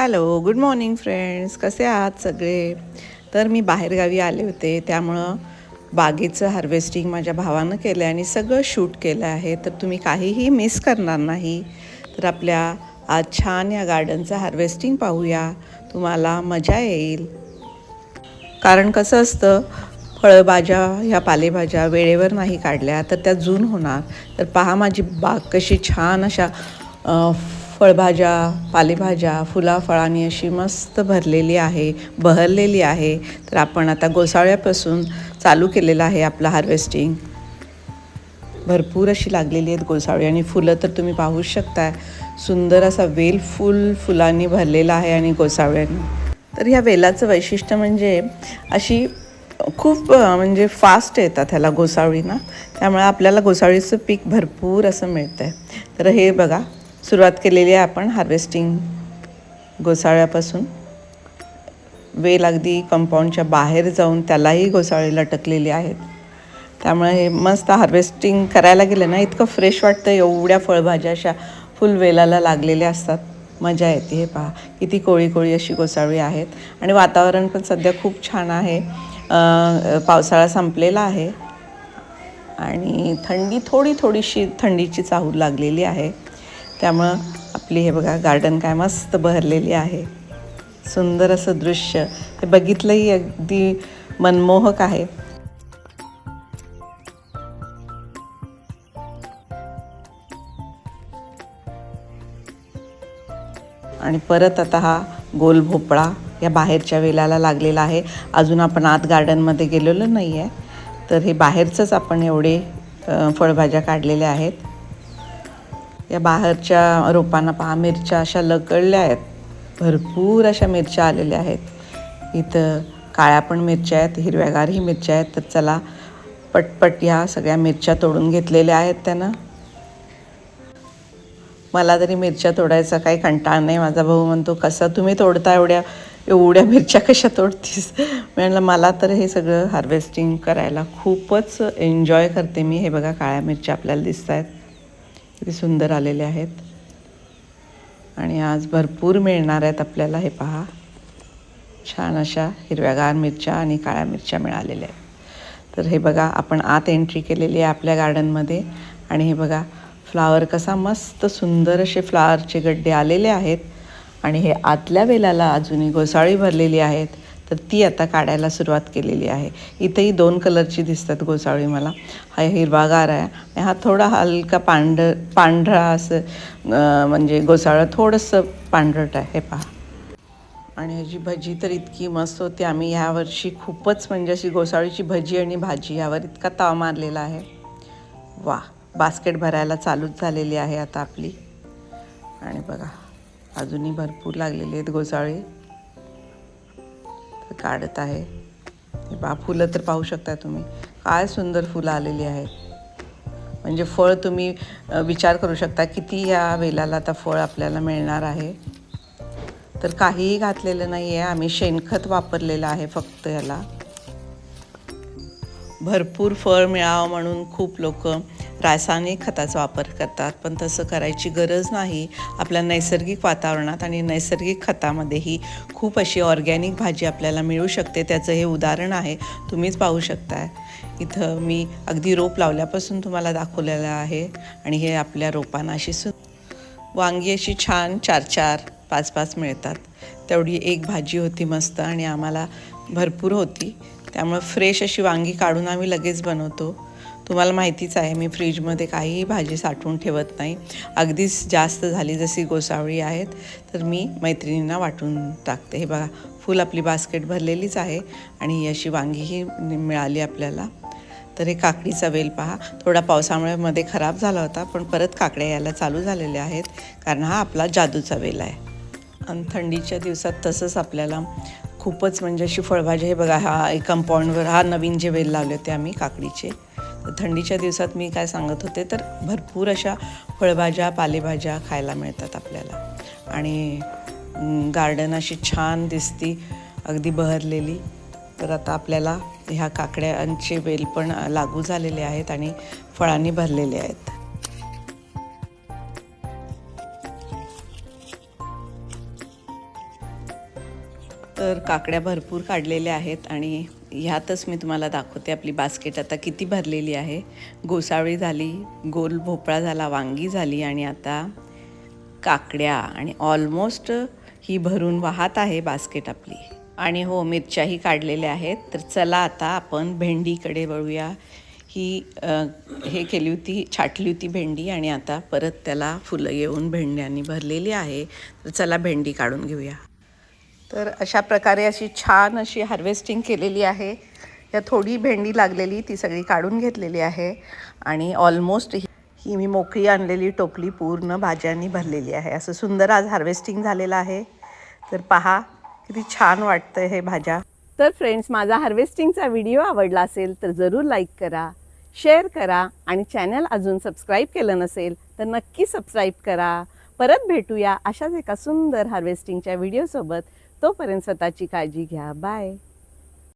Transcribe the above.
Hello good morning friends कसे आहात सगळे? तर मी बाहेरगावी आले होते त्यामुळं बागेचं हार्वेस्टिंग माझ्या भावानं केलं आहे आणि सगळं शूट केलं आहे. तर तुम्ही काहीही मिस करणार नाही. तर आपल्या आज छान या गार्डनचं हार्वेस्टिंग पाहूया. तुम्हाला मजा येईल. कारण कसं असतं फळभाज्या ह्या पालेभाज्या वेळेवर नाही काढल्या तर त्या जून होणार. तर पहा माझी बाग कशी छान अशा फळभाज्या पालेभाज्या फुलाफळांनी अशी मस्त भरलेली आहे बहरलेली आहे. तर आपण आता गोसाळ्यापासून चालू केलेलं आहे आपलं हार्वेस्टिंग भरपूर अशी लागलेली आहेत गोसाळी आणि फुलं तर तुम्ही पाहूच शकताय. सुंदर असा वेल फुल फुलांनी भरलेला आहे आणि गोसावळ्यांनी तर ह्या वेलाचं वैशिष्ट्य म्हणजे अशी खूप म्हणजे फास्ट येतात ह्याला गोसावळीना त्यामुळे आपल्याला गोसाळीचं पीक भरपूर असं मिळतं आहे तर हे बघा सुरुवात केलेली आहे आपण हार्वेस्टिंग घोसाळ्यापासून. वेल अगदी कंपाऊंडच्या बाहेर जाऊन त्यालाही घोसाळे लटकलेली आहेत. त्यामुळे हे मस्त हार्वेस्टिंग करायला गेलं ना इतकं फ्रेश वाटतं एवढ्या फळभाज्या अशा फुल वेलाला लागलेल्या असतात. मजा येते हे पहा. किती कोळी कोळी अशी गोसाळी आहेत. आणि वातावरण पण सध्या खूप छान आहे. पावसाळा संपलेला आहे. आणि थंडी थोडी थोडीशी थंडीची चाहूल लागलेली आहे. त्यामुळं आपली हे बघा गार्डन काय मस्त बहरलेली आहे. सुंदर असं दृश्य. हे बघितलंही अगदी मनमोहक आहे. आणि परत आता हा गोल भोपळा या बाहेरच्या वेलाला लागलेला आहे. अजून आपण आत गार्डनमध्ये गेलेलो नाही आहे तर हे बाहेरचंच आपण एवढे फळभाज्या काढलेल्या आहेत. या बाहेरच्या रोपांना पहा मिरच्या अशा लकळल्या आहेत. भरपूर अशा मिरच्या आलेल्या आहेत. इथं काळ्या पण मिरच्या आहेत हिरव्यागारही मिरच्या आहेत. तर चला पटपट ह्या सगळ्या मिरच्या तोडून घेतलेल्या आहेत त्यानं. मला तरी मिरच्या तोडायचा काही कंटाळा नाही. माझा भाऊ म्हणतो कसा तुम्ही तोडता एवढ्या एवढ्या मिरच्या कशा तोडतीस? म्हणलं मला तर हे सगळं हार्वेस्टिंग करायला खूपच एन्जॉय करते मी. हे बघा काळ्या मिरच्या आपल्याला दिसत आहेत किती सुंदर आलेले आहेत. आणि आज भरपूर मिळणार आहेत आपल्याला हे पहा. छान अशा हिरव्यागार मिरच्या आणि काळ्या मिरच्या मिळालेल्या आहेत. तर हे बघा आपण आत एंट्री केलेली आहे आपल्या गार्डनमध्ये आणि हे बघा फ्लावर कसा मस्त सुंदर असे फ्लावरचे गड्डे आलेले आहेत. आणि हे आतल्या वेलाला अजूनही घोसाळी भरलेली आहेत. तर ती आता काढायला सुरुवात केलेली आहे. इथेही दोन कलरची दिसतात गोसाळी मला. हा हिरवागार आहे. आणि हा थोडा हलका पांढ पांढरा असं म्हणजे गोसाळं थोडंसं पांढरट आहे. हे पहा. आणि ह्याची भजी तर इतकी मस्त होती. आम्ही ह्यावर्षी खूपच म्हणजे अशी गोसाळीची भजी आणि भाजी यावर इतका ताव मारलेला आहे. वा बास्केट भरायला चालूच झालेली आहे आता आपली. आणि बघा अजूनही भरपूर लागलेली आहेत गोसाळी. काढत आहे. हे बा फुलं तर पाहू शकता तुम्ही. काय सुंदर फुलं आलेली आहेत. म्हणजे फळ तुम्ही विचार करू शकता किती या वेलाला आता फळ आपल्याला मिळणार आहे. तर काहीही घातलेलं नाही आहे आम्ही शेणखत वापरलेलं आहे फक्त याला. भरपूर फळ मिळावं म्हणून खूप लोक रासायनिक खताचा वापर करतात पण तसं करायची गरज नाही. आपल्या नैसर्गिक वातावरणात आणि नैसर्गिक खतामध्येही खूप अशी ऑर्गॅनिक भाजी आपल्याला मिळू शकते. त्याचं हे उदाहरण आहे. तुम्हीच पाहू शकताय. इथं मी अगदी रोप लावल्यापासून तुम्हाला दाखवलेलं आहे आणि हे आपल्या रोपांना अशी सु वांगी अशी छान चार चार पाच पाच मिळतात. तेवढी एक भाजी होती मस्त आणि आम्हाला भरपूर होती. त्यामुळे फ्रेश अशी वांगी काढून आम्ही लगेच बनवतो. तुम्हाला माहितीच आहे मी फ्रीजमध्ये काहीही भाजी साठवून ठेवत नाही. अगदीच जास्त झाली जशी गोसावळी आहेत तर मी मैत्रिणींना वाटून टाकते. हे बघा फुल आपली बास्केट भरलेलीच आहे आणि अशी वांगीही मिळाली आपल्याला. तर हे काकडीचा वेल पहा. थोडा पावसामुळे मध्ये खराब झाला होता पण परत काकड्या यायला चालू झालेल्या आहेत कारण हा आपला जादूचा वेल आहे. आणि थंडीच्या दिवसात तसंच आपल्याला खूपच म्हणजे अशी फळभाजी हे बघा हा एक कंपाऊंडवर हा नवीन जे वेल लावले होते आम्ही काकडीचे थंडीच्या दिवसात मी काय सांगत होते तर भरपूर अशा फळभाज्या पालेभाज्या खायला मिळतात आपल्याला. आणि गार्डन अशी छान दिसती अगदी बहरलेली. तर आता आपल्याला ह्या काकड्यांचे वेल पण लागू झालेले आहेत आणि फळांनी भरलेले आहेत. तर काकड्या भरपूर काढलेल्या आहेत आणि ह्यातच मी तुम्हाला दाखवते आपली बास्केट. आता किती भरलेली आहे. गोसावळी झाली गोल भोपळा झाला वांगी झाली आणि आता काकड्या. आणि ऑलमोस्ट ही भरून वाहत आहे बास्केट आपली. आणि हो मिरच्याही काढलेल्या आहेत. तर चला आता आपण भेंडीकडे वळूया. ही आ, हे केली होती छाटली होती भेंडी आणि आता परत त्याला फुलं येऊन भेंड्यांनी भरलेली आहे. तर चला भेंडी काढून घेऊया. तर अशा प्रकारे अशी छान अशी हार्वेस्टिंग केलेली आहे. या थोडी भेंडी लागलेली ती सगळी काढून घेतलेली आहे. आणि ऑलमोस्ट ही ही मी मोकळी आणलेली टोपली पूर्ण भाज्यांनी भरलेली आहे. असं सुंदर आज हार्वेस्टिंग झालेलं आहे. तर पहा किती छान वाटतं हे भाज्या. तर फ्रेंड्स माझा हार्वेस्टिंगचा व्हिडिओ आवडला असेल तर जरूर लाईक करा शेअर करा आणि चॅनल अजून सबस्क्राईब केलं नसेल तर नक्की सबस्क्राईब करा. परत भेटूया अशाच एका सुंदर हार्वेस्टिंगच्या व्हिडिओसोबत तोपर्यंत स्वतःची काळजी घ्या. बाय.